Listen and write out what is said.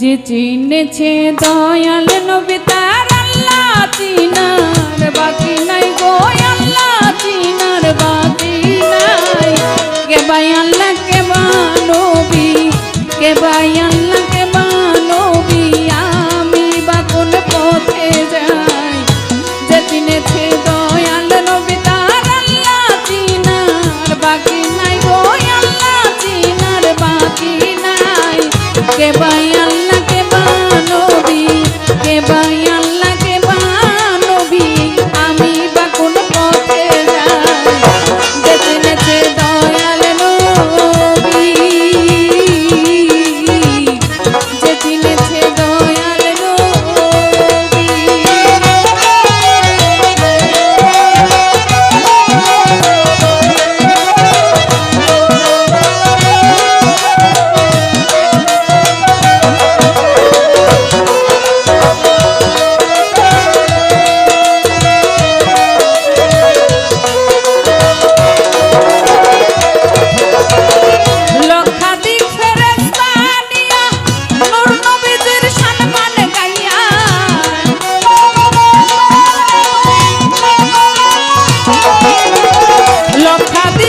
যে চিনেছে দয়াল নবী, তার আল্লাহ চিনার বাকি নাই গো, আল্লাহ চিনার বাকি নাই। কে বাই আল্লাহ, কে বা নবী? কে বাই আল্লাহ, কে বা নবী? আমি বা কোন পথে যাই। যে চিনেছে দয়াল নবী, তার আল্লাহ চিনার বাকি নাই গো, আল্লাহ চিনার বাকি নাই। কে বাই আল্লাহ